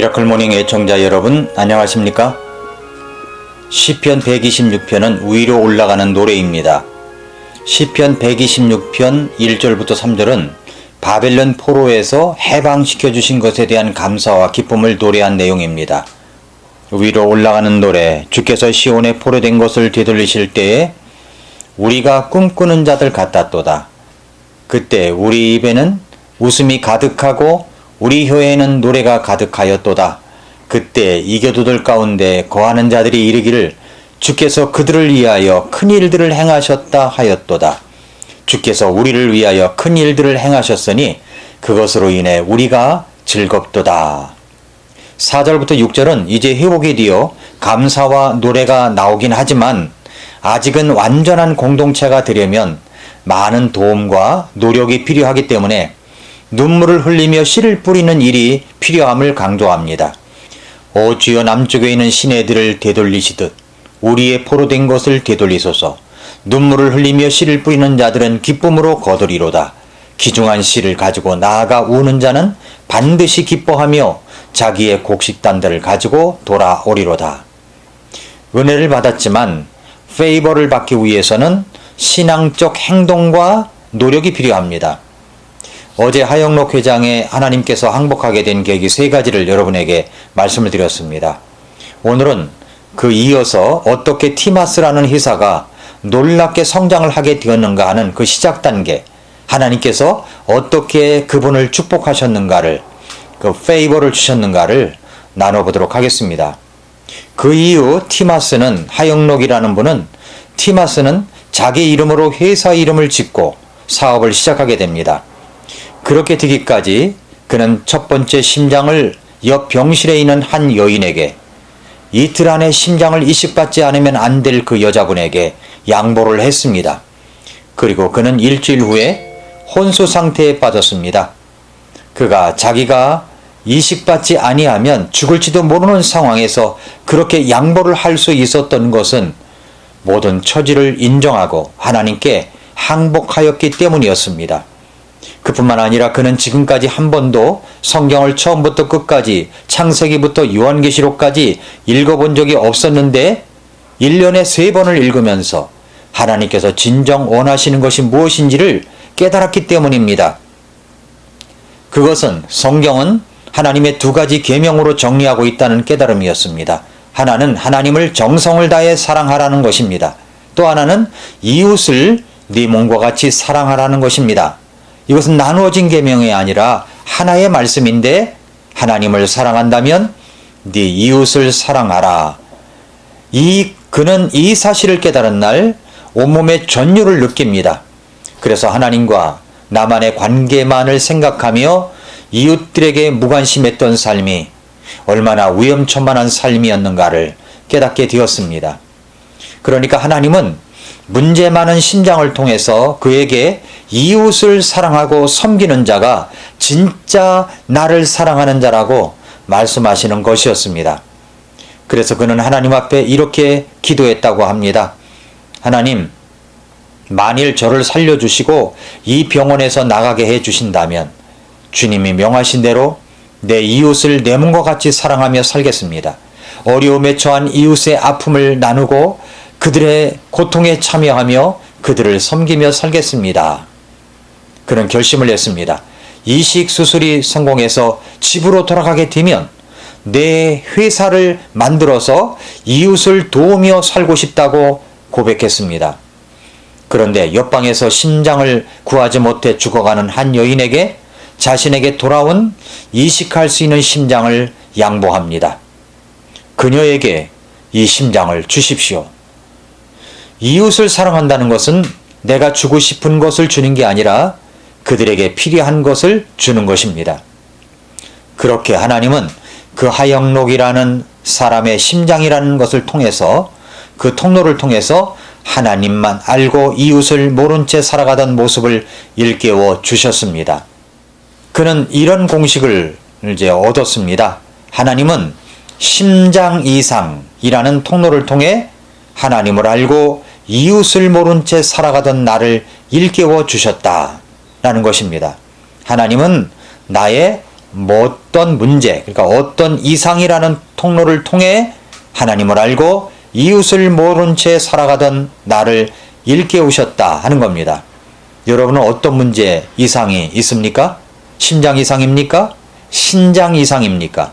미라클 모닝 애청자 여러분 안녕하십니까? 시편 126편은 위로 올라가는 노래입니다. 시편 126편 1절부터 3절은 바벨론 포로에서 해방시켜 주신 것에 대한 감사와 기쁨을 노래한 내용입니다. 위로 올라가는 노래, 주께서 시온에 포로된 것을 되돌리실 때에 우리가 꿈꾸는 자들 같았도다. 그때 우리 입에는 웃음이 가득하고 우리 혀에는 노래가 가득하였도다. 그때 이교도들 가운데 거하는 자들이 이르기를 주께서 그들을 위하여 큰 일들을 행하셨다 하였도다. 주께서 우리를 위하여 큰 일들을 행하셨으니 그것으로 인해 우리가 즐겁도다. 4절부터 6절은 이제 회복이 되어 감사와 노래가 나오긴 하지만 아직은 완전한 공동체가 되려면 많은 도움과 노력이 필요하기 때문에 눈물을 흘리며 씨를 뿌리는 일이 필요함을 강조합니다. 오 주여 남쪽에 있는 시내들을 되돌리시듯 우리의 포로된 것을 되돌리소서 눈물을 흘리며 씨를 뿌리는 자들은 기쁨으로 거두리로다. 기중한 씨를 가지고 나아가 우는 자는 반드시 기뻐하며 자기의 곡식단들을 가지고 돌아오리로다. 은혜를 받았지만 페이버를 받기 위해서는 신앙적 행동과 노력이 필요합니다. 어제 하영록 회장의 하나님께서 항복하게 된 계기 세 가지를 여러분에게 말씀을 드렸습니다. 오늘은 그 이어서 어떻게 티마스라는 회사가 놀랍게 성장을 하게 되었는가 하는 그 시작 단계, 하나님께서 어떻게 그분을 축복하셨는가를, 그 페이버를 주셨는가를 나눠보도록 하겠습니다. 그 이후 티마스는 하영록이라는 분은 티마스는 자기 이름으로 회사 이름을 짓고 사업을 시작하게 됩니다. 그렇게 되기까지 그는 첫 번째 심장을 옆 병실에 있는 한 여인에게 이틀 안에 심장을 이식받지 않으면 안 될 그 여자분에게 양보를 했습니다. 그리고 그는 일주일 후에 혼수 상태에 빠졌습니다. 그가 자기가 이식받지 아니하면 죽을지도 모르는 상황에서 그렇게 양보를 할 수 있었던 것은 모든 처지를 인정하고 하나님께 항복하였기 때문이었습니다. 그뿐만 아니라 그는 지금까지 한 번도 성경을 처음부터 끝까지 창세기부터 요한계시록까지 읽어본 적이 없었는데 1년에 세 번을 읽으면서 하나님께서 진정 원하시는 것이 무엇인지를 깨달았기 때문입니다. 그것은 성경은 하나님의 두 가지 계명으로 정리하고 있다는 깨달음이었습니다. 하나는 하나님을 정성을 다해 사랑하라는 것입니다. 또 하나는 이웃을 네 몸과 같이 사랑하라는 것입니다. 이것은 나누어진 계명이 아니라 하나의 말씀인데 하나님을 사랑한다면 네 이웃을 사랑하라. 이 그는 이 사실을 깨달은 날 온몸의 전율을 느낍니다. 그래서 하나님과 나만의 관계만을 생각하며 이웃들에게 무관심했던 삶이 얼마나 위험천만한 삶이었는가를 깨닫게 되었습니다. 그러니까 하나님은 문제 많은 심장을 통해서 그에게 이웃을 사랑하고 섬기는 자가 진짜 나를 사랑하는 자라고 말씀하시는 것이었습니다. 그래서 그는 하나님 앞에 이렇게 기도했다고 합니다. 하나님, 만일 저를 살려주시고 이 병원에서 나가게 해 주신다면 주님이 명하신 대로 내 이웃을 내 몸과 같이 사랑하며 살겠습니다. 어려움에 처한 이웃의 아픔을 나누고 그들의 고통에 참여하며 그들을 섬기며 살겠습니다. 그는 결심을 했습니다. 이식 수술이 성공해서 집으로 돌아가게 되면 내 회사를 만들어서 이웃을 도우며 살고 싶다고 고백했습니다. 그런데 옆방에서 심장을 구하지 못해 죽어가는 한 여인에게 자신에게 돌아온 이식할 수 있는 심장을 양보합니다. 그녀에게 이 심장을 주십시오. 이웃을 사랑한다는 것은 내가 주고 싶은 것을 주는 게 아니라 그들에게 필요한 것을 주는 것입니다. 그렇게 하나님은 그 하영록이라는 사람의 심장이라는 것을 통해서 그 통로를 통해서 하나님만 알고 이웃을 모른 채 살아가던 모습을 일깨워 주셨습니다. 그는 이런 공식을 이제 얻었습니다. 하나님은 심장 이상이라는 통로를 통해 하나님을 알고 이웃을 모른 채 살아가던 나를 일깨워 주셨다. 라는 것입니다. 하나님은 나의 뭐 어떤 문제, 그러니까 어떤 이상이라는 통로를 통해 하나님을 알고 이웃을 모른 채 살아가던 나를 일깨우셨다 하는 겁니다. 여러분은 어떤 문제 이상이 있습니까? 심장 이상입니까? 신장 이상입니까?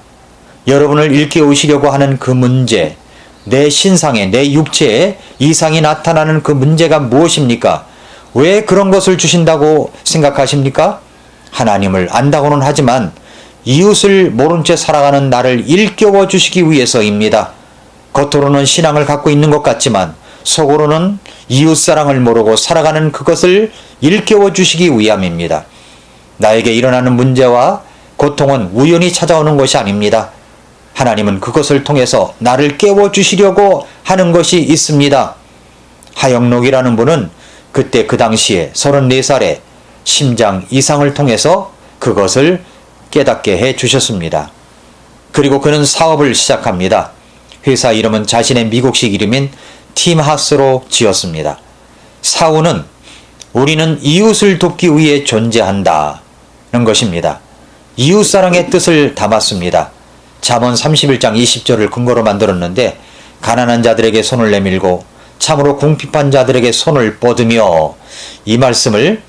여러분을 일깨우시려고 하는 그 문제, 내 신상에, 내 육체에 이상이 나타나는 그 문제가 무엇입니까? 왜 그런 것을 주신다고 생각하십니까? 하나님을 안다고는 하지만 이웃을 모른 채 살아가는 나를 일깨워 주시기 위해서입니다. 겉으로는 신앙을 갖고 있는 것 같지만 속으로는 이웃 사랑을 모르고 살아가는 그것을 일깨워 주시기 위함입니다. 나에게 일어나는 문제와 고통은 우연히 찾아오는 것이 아닙니다. 하나님은 그것을 통해서 나를 깨워 주시려고 하는 것이 있습니다. 하영록이라는 분은 그때 그 당시에 34살에 심장 이상을 통해서 그것을 깨닫게 해 주셨습니다. 그리고 그는 사업을 시작합니다. 회사 이름은 자신의 미국식 이름인 팀하스로 지었습니다. 사우는 우리는 이웃을 돕기 위해 존재한다는 것입니다. 이웃사랑의 뜻을 담았습니다. 잠언 31장 20절을 근거로 만들었는데 가난한 자들에게 손을 내밀고 참으로 궁핍한 자들에게 손을 뻗으며 이 말씀을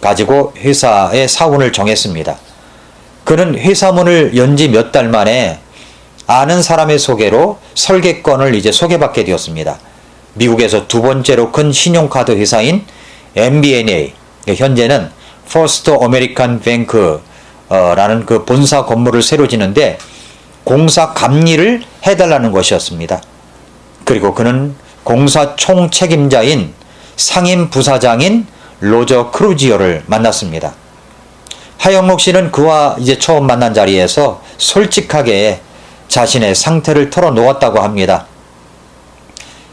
가지고 회사의 사원을 정했습니다. 그는 회사문을 연 지 몇 달 만에 아는 사람의 소개로 설계권을 이제 소개받게 되었습니다. 미국에서 두 번째로 큰 신용카드 회사인 MBNA, 현재는 First American Bank라는 그 본사 건물을 새로 지는데 공사 감리를 해달라는 것이었습니다. 그리고 그는 공사 총 책임자인 상임 부사장인 로저 크루지오를 만났습니다. 하영록 씨는 그와 이제 처음 만난 자리에서 솔직하게 자신의 상태를 털어놓았다고 합니다.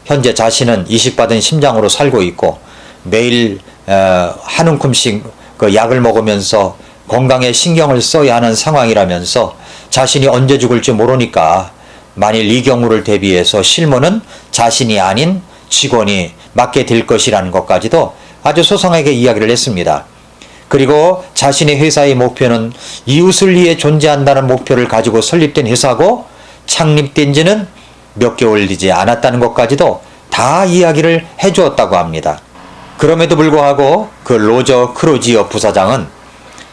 현재 자신은 이식받은 심장으로 살고 있고 매일 어, 한 움큼씩 그 약을 먹으면서 건강에 신경을 써야 하는 상황이라면서 자신이 언제 죽을지 모르니까 만일 이 경우를 대비해서 실무는 자신이 아닌 직원이 맡게 될 것이라는 것까지도 아주 소상하게 이야기를 했습니다. 그리고 자신의 회사의 목표는 이웃을 위해 존재한다는 목표를 가지고 설립된 회사고 창립된 지는 몇 개월 되지 않았다는 것까지도 다 이야기를 해 주었다고 합니다. 그럼에도 불구하고 그 로저 크루지어 부사장은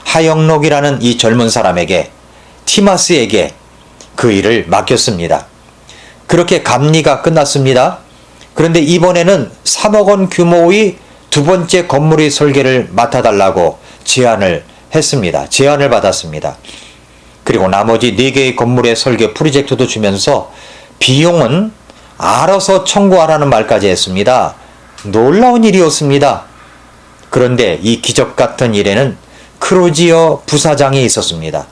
하영록이라는 이 젊은 사람에게 티마스에게 그 일을 맡겼습니다. 그렇게 감리가 끝났습니다. 그런데 이번에는 3억 원 규모의 두 번째 건물의 설계를 맡아달라고 제안을 했습니다. 제안을 받았습니다. 그리고 나머지 4개의 건물의 설계 프로젝트도 주면서 비용은 알아서 청구하라는 말까지 했습니다. 놀라운 일이었습니다. 그런데 이 기적 같은 일에는 크루지어 부사장이 있었습니다.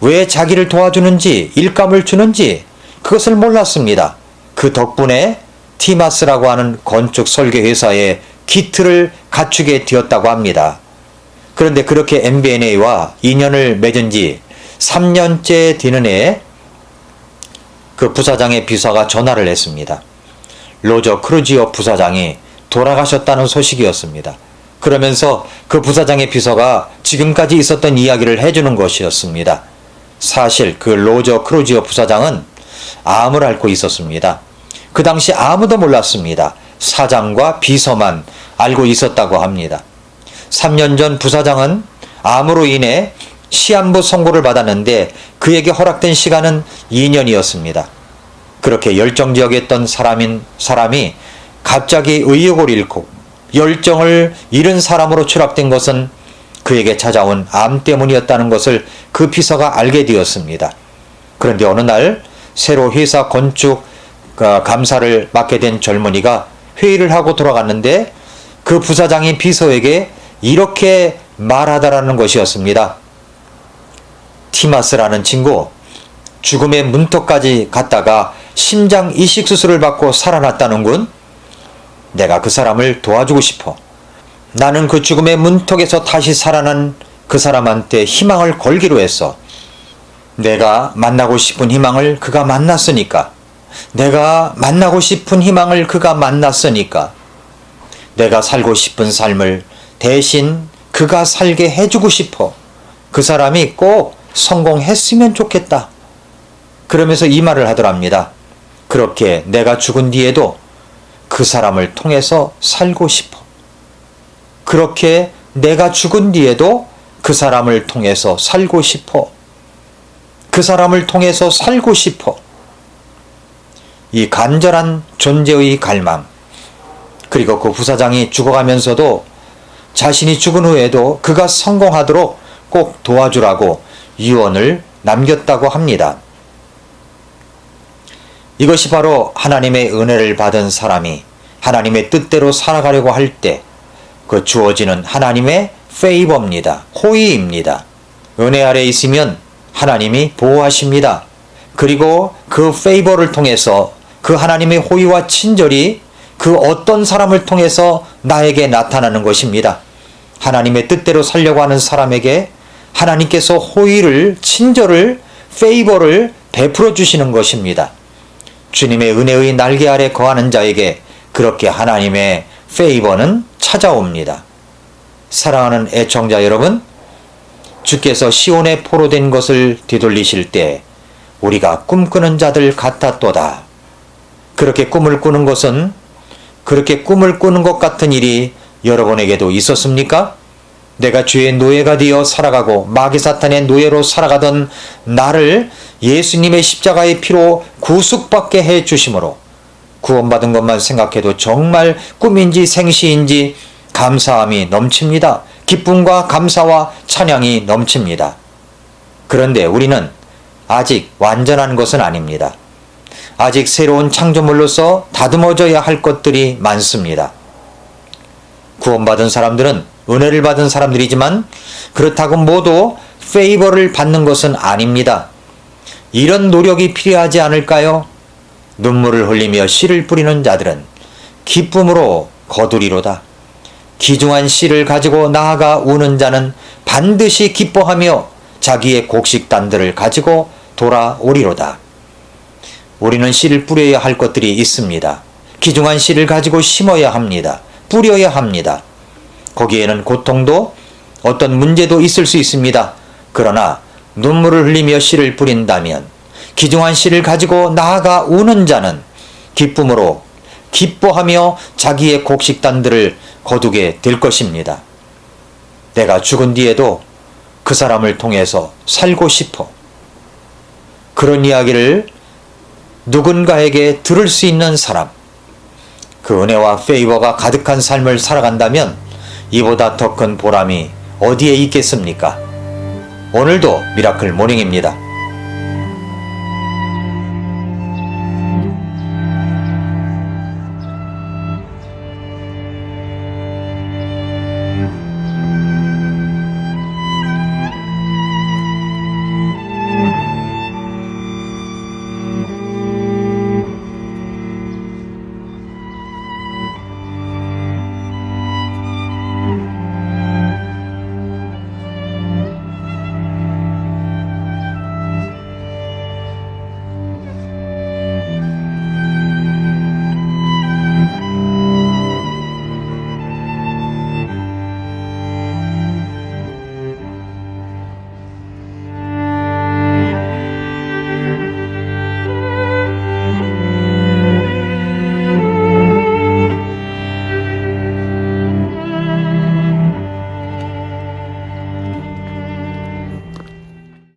왜 자기를 도와주는지 일감을 주는지 그것을 몰랐습니다. 그 덕분에 티마스라고 하는 건축 설계 회사의 기틀을 갖추게 되었다고 합니다. 그런데 그렇게 MBNA와 인연을 맺은 지 3년째 되는 해에 그 부사장의 비서가 전화를 했습니다. 로저 크루지오 부사장이 돌아가셨다는 소식이었습니다. 그러면서 그 부사장의 비서가 지금까지 있었던 이야기를 해주는 것이었습니다. 사실 그 로저 크루지오 부사장은 암을 앓고 있었습니다. 그 당시 아무도 몰랐습니다. 사장과 비서만 알고 있었다고 합니다. 3년 전 부사장은 암으로 인해 시한부 선고를 받았는데 그에게 허락된 시간은 2년이었습니다. 그렇게 열정적이었던 사람인 사람이 갑자기 의욕을 잃고 열정을 잃은 사람으로 추락된 것은 그에게 찾아온 암 때문이었다는 것을 그 비서가 알게 되었습니다. 그런데 어느 날 새로 회사 건축 어, 감사를 맡게 된 젊은이가 회의를 하고 돌아갔는데 그 부사장이 비서에게 이렇게 말하다라는 것이었습니다. 티마스라는 친구 죽음의 문턱까지 갔다가 심장 이식 수술을 받고 살아났다는군. 내가 그 사람을 도와주고 싶어. 나는 그 죽음의 문턱에서 다시 살아난 그 사람한테 희망을 걸기로 했어. 내가 만나고 싶은 희망을 그가 만났으니까. 내가 만나고 싶은 희망을 그가 만났으니까. 내가 살고 싶은 삶을 대신 그가 살게 해주고 싶어. 그 사람이 꼭 성공했으면 좋겠다. 그러면서 이 말을 하더랍니다. 그렇게 내가 죽은 뒤에도 그 사람을 통해서 살고 싶어. 그렇게 내가 죽은 뒤에도 그 사람을 통해서 살고 싶어. 그 사람을 통해서 살고 싶어. 이 간절한 존재의 갈망. 그리고 그 부사장이 죽어가면서도 자신이 죽은 후에도 그가 성공하도록 꼭 도와주라고 유언을 남겼다고 합니다. 이것이 바로 하나님의 은혜를 받은 사람이 하나님의 뜻대로 살아가려고 할 때 그 주어지는 하나님의 페이버입니다. 호의입니다. 은혜 아래 있으면 하나님이 보호하십니다. 그리고 그 페이버를 통해서 그 하나님의 호의와 친절이 그 어떤 사람을 통해서 나에게 나타나는 것입니다. 하나님의 뜻대로 살려고 하는 사람에게 하나님께서 호의를, 친절을, 페이버를 베풀어 주시는 것입니다. 주님의 은혜의 날개 아래 거하는 자에게 그렇게 하나님의 페이버는 찾아옵니다. 사랑하는 애청자 여러분, 주께서 시온에 포로 된 것을 뒤돌리실 때 우리가 꿈꾸는 자들 같았도다. 그렇게 꿈을 꾸는 것은 그렇게 꿈을 꾸는 것 같은 일이 여러분에게도 있었습니까? 내가 죄의 노예가 되어 살아가고 마귀 사탄의 노예로 살아가던 나를 예수님의 십자가의 피로 구속받게 해 주심으로 구원받은 것만 생각해도 정말 꿈인지 생시인지 감사함이 넘칩니다. 기쁨과 감사와 찬양이 넘칩니다. 그런데 우리는 아직 완전한 것은 아닙니다. 아직 새로운 창조물로서 다듬어져야 할 것들이 많습니다. 구원받은 사람들은 은혜를 받은 사람들이지만 그렇다고 모두 페이버를 받는 것은 아닙니다. 이런 노력이 필요하지 않을까요? 눈물을 흘리며 씨를 뿌리는 자들은 기쁨으로 거두리로다. 기중한 씨를 가지고 나아가 우는 자는 반드시 기뻐하며 자기의 곡식단들을 가지고 돌아오리로다. 우리는 씨를 뿌려야 할 것들이 있습니다. 기중한 씨를 가지고 심어야 합니다. 뿌려야 합니다. 거기에는 고통도 어떤 문제도 있을 수 있습니다. 그러나 눈물을 흘리며 씨를 뿌린다면 기중한 씨를 가지고 나아가 우는 자는 기쁨으로 기뻐하며 자기의 곡식단들을 거두게 될 것입니다. 내가 죽은 뒤에도 그 사람을 통해서 살고 싶어. 그런 이야기를 누군가에게 들을 수 있는 사람, 그 은혜와 페이버가 가득한 삶을 살아간다면 이보다 더 큰 보람이 어디에 있겠습니까? 오늘도 미라클 모닝입니다.